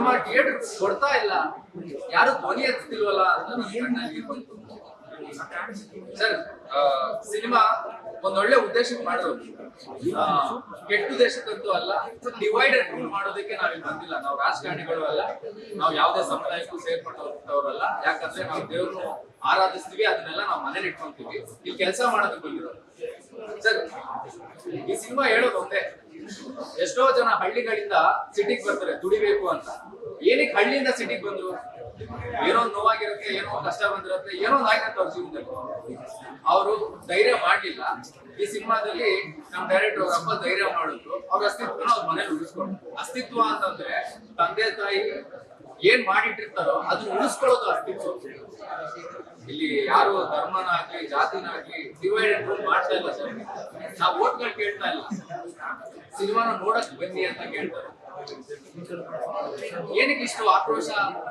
Cinema theatre ಕೊಡ್ತಾ ಇಲ್ಲ. ಯಾರು ಧ್ವನಿ ಎತ್ತಿಲ್ವಲ್ಲ ಸರ್ ಸಿನಿಮಾ ಒಂದೊಳ್ಳೆ ಉದ್ದೇಶಕ್ಕೆ ಮಾಡೋದು ಕೆಟ್ಟ ಉದ್ದೇಶಕ್ಕಂತೂ ಅಲ್ಲ ಡಿವೈಡೆಡ್ ರೂಲ್ ಮಾಡೋದಕ್ಕೆ ನಾವಿಲ್ಲಿ ಬಂದಿಲ್ಲ. ನಾವು ರಾಜಕಾರಣಿಗಳು ಅಲ್ಲ, ನಾವು ಯಾವುದೇ ಸಮುದಾಯಕ್ಕೂ ಸೇರ್ಪಟ್ಟವ್ರಲ್ಲ ಯಾಕಂದ್ರೆ ನಾವು ದೇವ್ರನ್ನು ಆರಾಧಿಸ್ತೀವಿ, ಅದನ್ನೆಲ್ಲ ನಾವು ಮನೇಲಿ ಇಟ್ಕೊಂತೀವಿ. ಇಲ್ಲಿ ಕೆಲಸ ಮಾಡೋದಕ್ಕೆ ಬಂದಿರೋದು ಸರ್, ಈ ಸಿನಿಮಾ ಹೇಳೋದು ಒಂದೇ. ಎಷ್ಟೋ ಜನ ಹಳ್ಳಿಗಳಿಂದ ಸಿಟಿಗೆ ಬರ್ತಾರೆ, ದುಡಿಬೇಕು ಅಂತ. ಏನಕ್ಕೆ ಹಳ್ಳಿಯಿಂದ ಸಿಟಿಗೆ ಬಂದ್ರು? ಏನೋ ಒಂದು ನೋವಾಗಿರುತ್ತೆ, ಏನೋ ಕಷ್ಟ ಬಂದಿರುತ್ತೆ, ಏನೋ ಒಂದು ಆಗಿರುತ್ತೆ ಅವ್ರ ಜೀವನದಲ್ಲಿ. ಅವರು ಧೈರ್ಯ ಮಾಡಲಿಲ್ಲ. ಈ ಸಿನಿಮಾದಲ್ಲಿ ನಮ್ ಡೈರೆಕ್ಟರ್ ಅವ್ರ ಅಪ್ಪ ಧೈರ್ಯ ಮಾಡಿದ್ರು. ಅವ್ರ ಅಸ್ತಿತ್ವನ ಅವ್ರ ಮನೇಲಿ ಉಳಿಸ್ಕೊಂಡ್ರು. ಅಸ್ತಿತ್ವ ಅಂತಂದ್ರೆ ತಂದೆ, ತಾಯಿ ಏನ್ ಮಾಡಿಟ್ಟಿರ್ತಾರೋ ಅದನ್ನ ಉಳಿಸ್ಕೊಳ್ಳೋದು ಅಸ್ತಿತ್ವ. ಇಲ್ಲಿ ಯಾರು ಧರ್ಮನಾಗ್ಲಿ, ಜಾತಿನಾಗ್ಲಿ ಡಿವೈಡೆಡ್ ರೂಲ್ ಮಾಡ್ತಾ ಇಲ್ಲ ಸರ್. ನಾವು ಓಟ್ಗಳು ಕೇಳ್ತಾ ಇಲ್ಲ. ಸಿನಿಮಾನ ನೋಡಕ್ ಬನ್ನಿ ಅಂತ ಕೇಳ್ತಾರೆ. ಏನಕ್ಕೆ ಇಷ್ಟು ಆಕ್ರೋಶ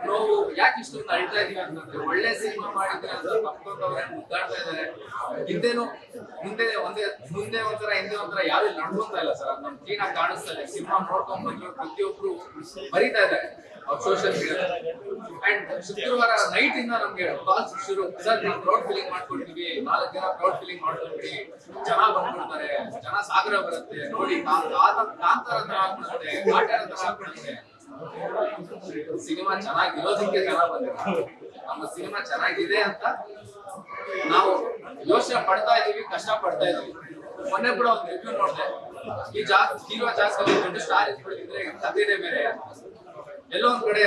ನೋವು ಯಾಕೆ ಇಷ್ಟೊಂದು ಅಳ್ತಾ ಇದೀವಿ ಅಂತಂದ್ರೆ ಒಳ್ಳೆ ಸಿನಿಮಾ ಮಾಡಿದ್ರೆ ಅಂತ ಮಕ್ಕಳವ್ರೆ ಮುದ್ದಾಡ್ತಾ ಇದಾರೆ ಹಿಂದೆನು, ಮುಂದೆ ಒಂದೇ, ಮುಂದೆ ಒಂಥರ, ಹಿಂದೆ ಒಂಥರ ಯಾರು ನಡ್ಕೊಂತಾ ಇಲ್ಲ ಸರ್. ನಮ್ ಕ್ಲೀನ್ ಆಗಿ ಕಾಣಿಸ್ತಾ ಇಲ್ಲ ಸಿನಿಮಾ ನೋಡ್ಕೊಂಡ್ ಬಂದ್ರು ಪ್ರತಿಯೊಬ್ರು ಬರೀತಾ ಇದ್ದಾರೆ. ಅವ್ರ ಸೋಷಿಯಲ್ ಮೀಡಿಯಾ ಅಂಡ್ ಶುಕ್ರವಾರ ನೈಟ್ ಇಂದ ನಮ್ಗೆ ಕಾಲ್ಸ್ ಶುರು. ಸರ್ ನಾವು ಪ್ರೌಡ್ ಫೀಲಿಂಗ್ ಮಾಡ್ಕೊಳ್ತೀವಿ ನಾಲ್ಕು ಜನ ಪ್ರೌಡ್ ಫೀಲಿಂಗ್ ಮಾಡ್ಕೊಂಡ್ವಿ ಜನ ಬಂದ್ಬಿಡ್ತಾರೆ. ಜನ ಸಾಗರ ಬರುತ್ತೆ. ನೋಡಿ ಕಾಂತಾರ ತರ ಆಗ್ಬಿಡುತ್ತೆ. ಕಾಟಾರ ಆಗ್ಬಿಡುತ್ತೆ. ಸಿನಿಮಾ ಚೆನ್ನಾಗಿರೋದಕ್ಕೆ ಜನ ಬಂದಿದ್ದಾರೆ ನಮ್ಮ ಸಿನಿಮಾ ಚೆನ್ನಾಗಿದೆ ಅಂತ ನಾವು ಯೋಚನೆ ಪಡ್ತಾ ಇದೀವಿ, ಕಷ್ಟ ಪಡ್ತಾ ಇದೀವಿ. ಮೊನ್ನೆ ಕೂಡ ಒಂದು ರಿವ್ಯೂ ನೋಡಿದೆ. ಈ ಜಾಸ್ತಿ ಹೀರೋ ಜಾಸ್ತಿ ಸ್ಟಾರ್ ಇಟ್ಬಿಟ್ಟಿದ್ರೆ ಕಥೆನೇ ಬೇರೆ. ಎಲ್ಲೋ ಒಂದ್ ಕಡೆ,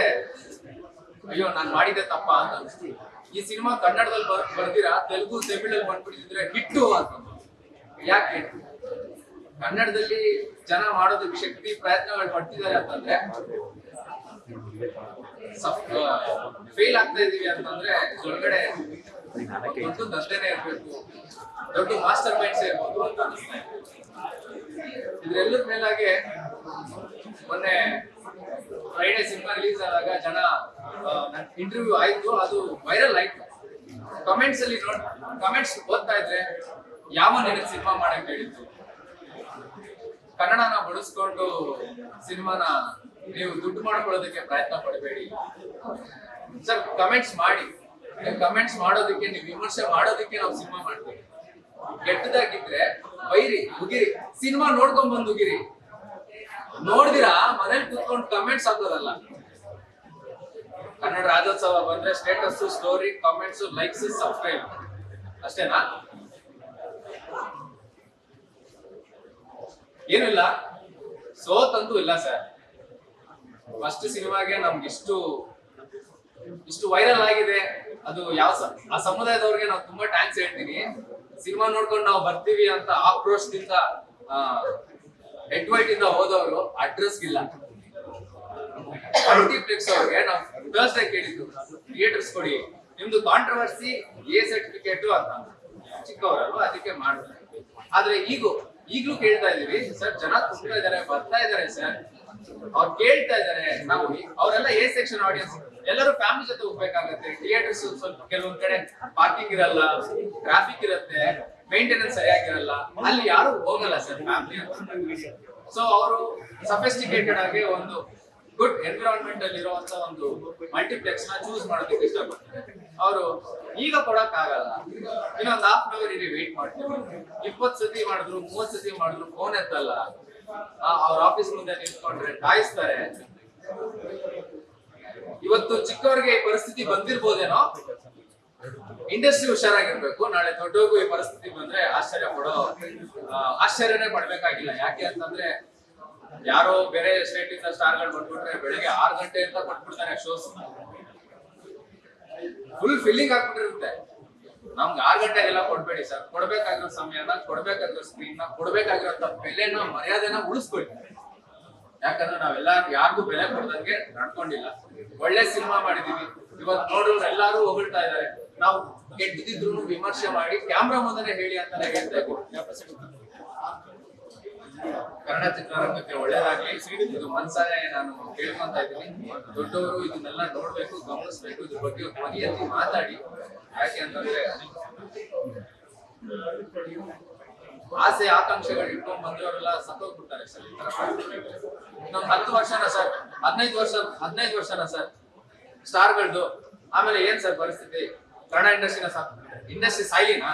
ಅಯ್ಯೋ, ನಾನ್ ಮಾಡಿದ್ದೆ ತಪ್ಪ ಅಂತ ಅನ್ಸ್ತು. ಈ ಸಿನಿಮಾ ಕನ್ನಡದಲ್ಲಿ ಬರ್, ಬರ್ದಿರಾ? ತೆಲುಗು, ತಮಿಳಲ್ಲಿ ಬಂದ್ಬಿಟ್ಟಿದ್ರೆ ಹಿಟ್ಟು ಅಂತ. ಯಾಕೆ? ಕನ್ನಡದಲ್ಲಿ ಜನ ಮಾಡೋದಕ್ಕೆ ಶಕ್ತಿ, ಪ್ರಯತ್ನಗಳು ಪಡ್ತಿದ್ದಾರೆ ಅಂತಂದ್ರೆ ಫೇಲ್ ಆಗ್ತಾ ಇದೀವಿ ಅಂತಂದ್ರೆ ಒಳಗಡೆ ದೊಡ್ಡ ಅಷ್ಟೇನೆ ಇರ್ಬೇಕು. ದೊಡ್ಡ ಮಾಸ್ಟರ್ ಮೈಂಡ್ಸ್ ಇರ್ಬೋದು ಅಂತ ಅನಿಸ್ತಾ ಇದೆ. ಇದ್ರೆಲ್ಲರ ಮೇಲಾಗೆ ಮೊನ್ನೆ ಫ್ರೈಡೆ ಸಿನಿಮಾ ರಿಲೀಸ್ ಆದಾಗ ಜನ ಇಂಟರ್ವ್ಯೂ ಆಯ್ತು, ಅದು ವೈರಲ್ ಆಯ್ತು. ಕಮೆಂಟ್ಸ್ ಅಲ್ಲಿ ಕಮೆಂಟ್ಸ್ ಓದ್ತಾ ಇದ್ರೆ ಯಾವ ನಿನಗೆ ಸಿನಿಮಾ ಮಾಡಕ್ ಹೇಳಿದ್ದು? ಕನ್ನಡನ ಬಳಸ್ಕೊಂಡು ಸಿನಿಮಾನ ನೀವು ದುಡ್ಡು ಮಾಡ್ಕೊಳ್ಳೋದಕ್ಕೆ ಪ್ರಯತ್ನ ಪಡಬೇಡಿ. ಸರ್ ಕಮೆಂಟ್ಸ್ ಮಾಡಿ. ಕಮೆಂಟ್ಸ್ ಮಾಡೋದಕ್ಕೆ, ನೀವು ವಿಮರ್ಶೆ ಮಾಡೋದಕ್ಕೆ ನಾವು ಸಿನಿಮಾ ಮಾಡ್ತೀವಿ. ಕೆಟ್ಟದಾಗಿದ್ರೆ, ಬೈರಿ ಉಗಿರಿ ಸಿನಿಮಾ ನೋಡ್ಕೊಂಡ್ ಬಂದು ಉಗಿರಿ ನೋಡ್ದಿರಾ? ಮನೇಲಿ ಕೂತ್ಕೊಂಡು ಕಮೆಂಟ್ಸ್ ಹಾಕೋದಲ್ಲ. ಕನ್ನಡ ರಾಜ್ಯೋತ್ಸವ ಬಂದ್ರೆ status story comments likes subscribe ಅಷ್ಟೇನಾ? ಏನಿಲ್ಲ. ಸೋತಂತೂ ಇಲ್ಲ ಸರ್ ಫಸ್ಟ್ ಸಿನಿಮಾಗೆ ನಮ್ಗೆ ಇಷ್ಟು ಇಷ್ಟು ವೈರಲ್ ಆಗಿದೆ. ಅದು ಯಾವ ಆ ಸಮುದಾಯದವ್ರಿಗೆ ನಾವು ತುಂಬಾ ಟ್ಯಾಂಕ್ಸ್ ಹೇಳ್ತೀನಿ. ಸಿನಿಮಾ ನೋಡ್ಕೊಂಡು ನಾವು ಬರ್ತೀವಿ ಅಂತ ಆಕ್ರೋಶದಿಂದ ಹೆಡ್ವೈಟ್ ಇಂದ ಹೋದವರು ಅಡ್ರೆಸ್ ಇಲ್ಲ ಮಲ್ಟಿಪ್ಲೆಕ್ಸ್ ಅವ್ರಿಗೆ ನಾವು ಥರ್ಸ್ಡೇ ಕೇಳಿದ್ದು. ಥಿಯೇಟರ್ಸ್ ಕೊಡಿ. ನಿಮ್ದು ಕಾಂಟ್ರವರ್ಸಿ ಎ ಸರ್ಟಿಫಿಕೇಟ್ ಅಂತ. ಚಿಕ್ಕವರಲ್ವ, ಅದಕ್ಕೆ ಮಾಡಿದ್ರು ಆದ್ರೆ ಈಗ, ಈಗ್ಲೂ ಕೇಳ್ತಾ ಇದೀವಿ ಸರ್, ಜನ ತುಂಬಾ ಇದಾರೆ, ಬರ್ತಾ ಇದಾರೆ, ಸರ್. ಅವ್ರು ಕೇಳ್ತಾ ಇದಾರೆ, ನಾವು ಅವರೆಲ್ಲ ಎ ಸೆಕ್ಷನ್ ಆಡಿಯನ್ಸ್ ಎಲ್ಲರೂ ಫ್ಯಾಮಿಲಿ ಜೊತೆ ಹೋಗ್ಬೇಕಾಗತ್ತೆ. ಥಿಯೇಟರ್ಸ್ ಸ್ವಲ್ಪ ಕೆಲವೊಂದ್ ಕಡೆ ಪಾರ್ಕಿಂಗ್ ಇರಲ್ಲ ಟ್ರಾಫಿಕ್ ಇರುತ್ತೆ. ಮೇಂಟೆನೆನ್ಸ್ ಸರಿಯಾಗಿರಲ್ಲ. ಅಲ್ಲಿ ಯಾರು ಹೋಗಲ್ಲ ಸರ್ ಫ್ಯಾಮಿಲಿ ಸೊ ಅವರು ಸಫೆಸ್ಟಿಕೇಟೆಡ್ ಆಗಿ ಒಂದು ಗುಡ್ ಎನ್ವಿರಾನ್ಮೆಂಟ್ ಅಲ್ಲಿ ಇರುವಂತ ಒಂದು ಮಲ್ಟಿಪ್ಲೆಕ್ಸ್ನ ಚೂಸ್ ಮಾಡೋದಕ್ಕೆ ಇಷ್ಟಪಡ್ತಾರೆ. ಅವರು ಈಗ ಕೊಡಕ್ ಆಗಲ್ಲ. ಇನ್ನೊಂದು ಹಾಫ್ ಅನ್ ಅವರ್ ಇಲ್ಲಿ ವೇಟ್ ಮಾಡ್ತೀವಿ ಇಪ್ಪತ್ತು ಸತಿ ಮಾಡಿದ್ರು ಮೂವತ್ ಸತಿ ಮಾಡಿದ್ರು ಫೋನ್ ಎತ್ತಲ್ಲ. ಅವ್ರ ಆಫೀಸ್ ಮುಂದೆ ನಿಂತ್ಕೊಂಡ್ರೆ ಕಾಯಿಸ್ತಾರೆ. ಇವತ್ತು ಚಿಕ್ಕವರಿಗೆ ಈ ಪರಿಸ್ಥಿತಿ ಬಂದಿರ್ಬೋದೇನೋ? ಇಂಡಸ್ಟ್ರಿ ಹುಷಾರಾಗಿರ್ಬೇಕು, ನಾಳೆ ದೊಡ್ಡೋಗು ಈ ಪರಿಸ್ಥಿತಿ ಬಂದ್ರೆ ಆಶ್ಚರ್ಯ ಪಡೋ ಆಶ್ಚರ್ಯನೇ ಪಡ್ಬೇಕಾಗಿಲ್ಲ. ಯಾಕೆ ಅಂತಂದ್ರೆ ಯಾರೋ ಬೇರೆ ಸ್ಟೇಟ್ ಇಂದ ಸ್ಟಾರ್ಗಳು ಬಂದ್ಬಿಟ್ರೆ ಬೆಳಿಗ್ಗೆ ಆರು ಗಂಟೆಯಿಂದ ಕೊಟ್ಬಿಡ್ತಾರೆ ಶೋಸ್. Full filling ಆಗ್ಬಿಟ್ಟಿರುತ್ತೆ. ನಮ್ಗೆ ಆರು ಗಂಟೆಗೆಲ್ಲ ಕೊಡ್ಬೇಡಿ ಸರ್. ಕೊಡ್ಬೇಕಾಗಿರೋ ಸಮಯನ, ಕೊಡ್ಬೇಕಾಗಿರೋ ಸ್ಕ್ರೀನ್ನ ಕೊಡ್ಬೇಕಾಗಿರೋ ಬೆಲೆನ, ಮರ್ಯಾದೆನ ಉಳಿಸ್ಕೊಳ್ಳಿ. ಯಾಕಂದ್ರೆ ನಾವೆಲ್ಲ ಯಾರಿಗೂ ಬೆಲೆ ಕೊಡ್ದಂಗೆ ನಡ್ಕೊಂಡಿಲ್ಲ. ಒಳ್ಳೆ ಸಿನಿಮಾ ಮಾಡಿದೀವಿ. ಇವತ್ತು ನೋಡೋರು ಎಲ್ಲಾರು ಹೊಗಳ್ತಾ ಇದಾರೆ ನಾವು ಕೆಟ್ಟದಿದ್ರು ವಿಮರ್ಶೆ ಮಾಡಿ ಕ್ಯಾಮ್ರಾ ಮುಂದೆ ಹೇಳಿ ಅಂತ ಇದ್ದೀವಿ ಕನ್ನಡ ಚಿತ್ರರಂಗಕ್ಕೆ ಒಳ್ಳೇದಾಗ್ಲಿ. ಇದು ಮನ್ಸಾರೆ ನಾನು ಕೇಳ್ಕೊಂತ ಇದ್ದೀನಿ. ದೊಡ್ಡವರು ಇದನ್ನೆಲ್ಲ ನೋಡ್ಬೇಕು, ಗಮನಿಸ್ಬೇಕು, ಇದ್ರ ಬಗ್ಗೆ ಮನೆಯಲ್ಲಿ ಮಾತಾಡಿ. ಯಾಕೆ ಅಂತಂದ್ರೆ ಆಸೆ, ಆಕಾಂಕ್ಷೆಗಳು ಇಟ್ಕೊಂಡ್ ಬಂದವರೆಲ್ಲ ಸತ್ತೋಗ್ಬಿಡ್ತಾರೆ ಸರ್, ಈ ತರ. ಇನ್ನೊಂದ್ ಹತ್ತು ವರ್ಷನ ಸರ್, ಹದಿನೈದು ವರ್ಷ, ಹದಿನೈದು ವರ್ಷನ ಸರ್ ಸ್ಟಾರ್ಗಳದ್ದು ಆಮೇಲೆ ಏನ್ ಸರ್ ಪರಿಸ್ಥಿತಿ? ಕನ್ನಡ ಇಂಡಸ್ಟ್ರಿನ ಇಂಡಸ್ಟ್ರಿ ಸಾಯ್ಲಿನಾ?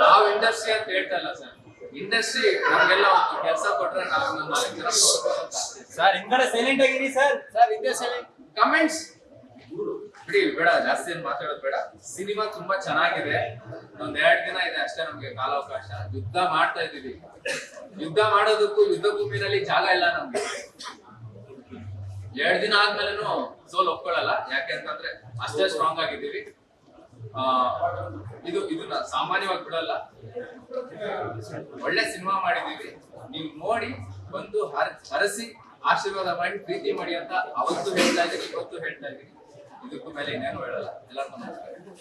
ನಾವ್ ಇಂಡಸ್ಟ್ರಿ ಅಂತ ಹೇಳ್ತಾ ಇಲ್ಲ ಸರ್. ಇಂಡಸ್ಟ್ರಿ ನಮ್ಗೆಲ್ಲ ಒಂದು ಕೆಲಸ ಕೊಟ್ರೆ ನಾವು ನಮ್ಮ. ಸರ್ ಇಂಗಡೆ ಸೈಲೆಂಟ್ ಆಗಿರಿ ಸರ್. ಸರ್ ಹಿಂದೆ ಸೈಲೆಂಟ್ ಕಮೆಂಟ್ಸ್ ಬಿಡಿ ಬೇಡ ಜಾಸ್ತಿ ಏನ್ ಮಾತಾಡೋದು ಬೇಡ. ಸಿನಿಮಾ ತುಂಬಾ ಚೆನ್ನಾಗಿದೆ. ಒಂದ್ ಎರಡ್ ದಿನ ಇದೆ ಅಷ್ಟೇ ನಮ್ಗೆ ಕಾಲಾವಕಾಶ. ಯುದ್ಧ ಮಾಡ್ತಾ ಇದೀವಿ ಯುದ್ಧ ಮಾಡೋದಕ್ಕೂ ಯುದ್ಧ ಭೂಮಿನಲ್ಲಿ ಜಾಗ ಇಲ್ಲ ನಮ್ಗೆ. ಎರಡ್ ದಿನ ಆದ್ಮೇಲೆನು ಸೋಲ್ ಒಪ್ಕೊಳ್ಳಲ್ಲ. ಯಾಕೆ ಅಂತಂದ್ರೆ ಅಷ್ಟೇ ಸ್ಟ್ರಾಂಗ್ ಆಗಿದ್ದೀವಿ. ಇದು ಇದನ್ನ ಸಾಮಾನ್ಯವಾಗಿ ಬಿಡಲ್ಲ. ಒಳ್ಳೆ ಸಿನಿಮಾ ಮಾಡಿದೀವಿ ನೀವು ನೋಡಿ, ಬಂದು ಹರ- ಹರಸಿ, ಆಶೀರ್ವಾದ ಮಾಡಿ, ಪ್ರೀತಿ ಮಾಡಿ ಅಂತ ಅವತ್ತು ಹೇಳ್ತಾ ಇದ್ದೀನಿ, ಇವತ್ತು ಹೇಳ್ತಾ ಇದ್ದೀನಿ. ಇದಕ್ಕೂ ಮೇಲೆ ಇನ್ನೇನು ಹೇಳಲ್ಲ. ಎಲ್ಲರಿಗೂ ನಮಸ್ಕಾರ.